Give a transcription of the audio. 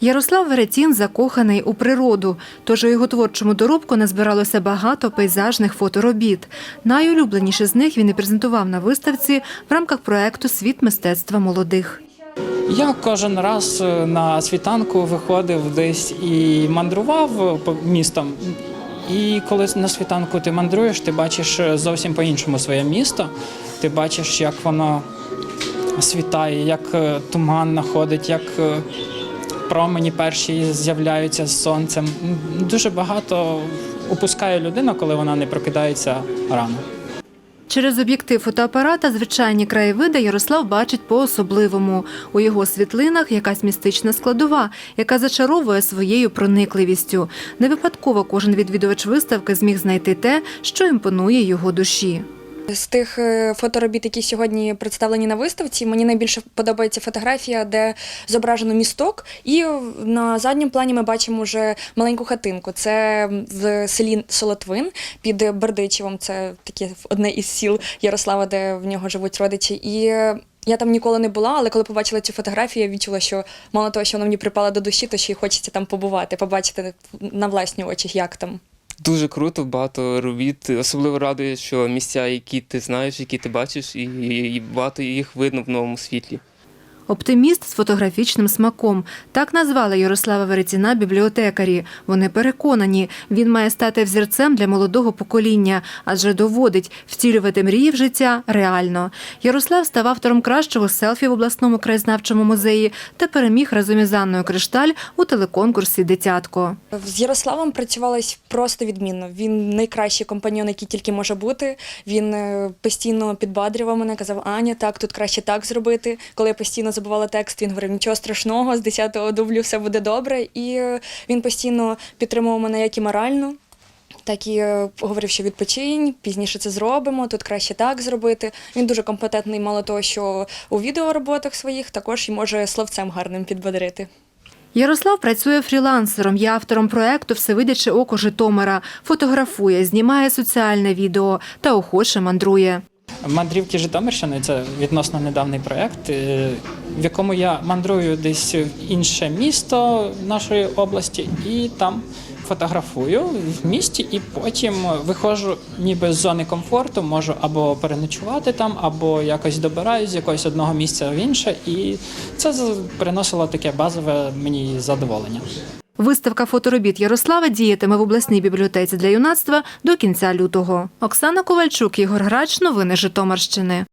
Ярослав Веретін закоханий у природу, тож у його творчому доробку назбиралося багато пейзажних фоторобіт. Найулюбленіші з них він і презентував на виставці в рамках проекту Світ мистецтва молодих. Я кожен раз е, на світанку виходив десь і мандрував по містам. І коли на світанку ти мандруєш, ти бачиш е, зовсім по-іншому своє місто. Ти бачиш, як воно світає, як е, туман находить, як промені перші з'являються з сонцем. Дуже багато упускає людина, коли вона не прокидається рано. Через об'єктив фотоапарата звичайні краєвиди Ярослав бачить по-особливому. У його світлинах якась містична складова, яка зачаровує своєю проникливістю. Не випадково кожен відвідувач виставки зміг знайти те, що імпонує його душі. З тих е, фоторобіт, які сьогодні представлені на виставці, мені найбільше подобається фотографія, де зображено місток, і на задньому плані ми бачимо вже маленьку хатинку. Це в селі Солотвин під Бердичевом. Це таке одне із сіл Ярослава, де в нього живуть родичі. І е, я там ніколи не була, але коли побачила цю фотографію, я відчула, що мало того, що вона мені припала до душі, то ще й хочеться там побувати, побачити на власні очі, як там. Дуже круто, багато робіт. Особливо радує, що місця, які ти знаєш, які ти бачиш, і, і багато їх видно в новому світлі. Оптиміст з фотографічним смаком. Так назвали Ярослава Веретіна бібліотекарі. Вони переконані, він має стати взірцем для молодого покоління, адже доводить втілювати мрії в життя реально. Ярослав став автором кращого селфі в обласному краєзнавчому музеї та переміг разом із Анною Кришталь у телеконкурсі Дитятко. З Ярославом працювалось просто відмінно. Він найкращий компаньон, який тільки може бути. Він е, постійно підбадрював мене, казав, Аня, так, тут краще так зробити. Коли я постійно забувала текст, він говорив, нічого страшного, з 10-го дублю все буде добре. І е, він постійно підтримував мене як і морально. Так і е, говорив, що відпочинь, пізніше це зробимо, тут краще так зробити. Він дуже компетентний, мало того, що у відеороботах своїх також і може словцем гарним підбодрити. Ярослав працює фрілансером, є автором проекту Всевидяче око Житомира, фотографує, знімає соціальне відео та охоче мандрує. Мандрівки Житомирщини це відносно недавній проєкт, е, в якому я мандрую десь в інше місто нашої області і там фотографую в місті, і потім виходжу ніби з зони комфорту, можу або переночувати там, або якось добираюсь з якогось одного місця в інше, і це приносило таке базове мені задоволення. Виставка фоторобіт Ярослава діятиме в обласній бібліотеці для юнацтва до кінця лютого. Оксана Ковальчук, Ігор Грач. Новини Житомирщини.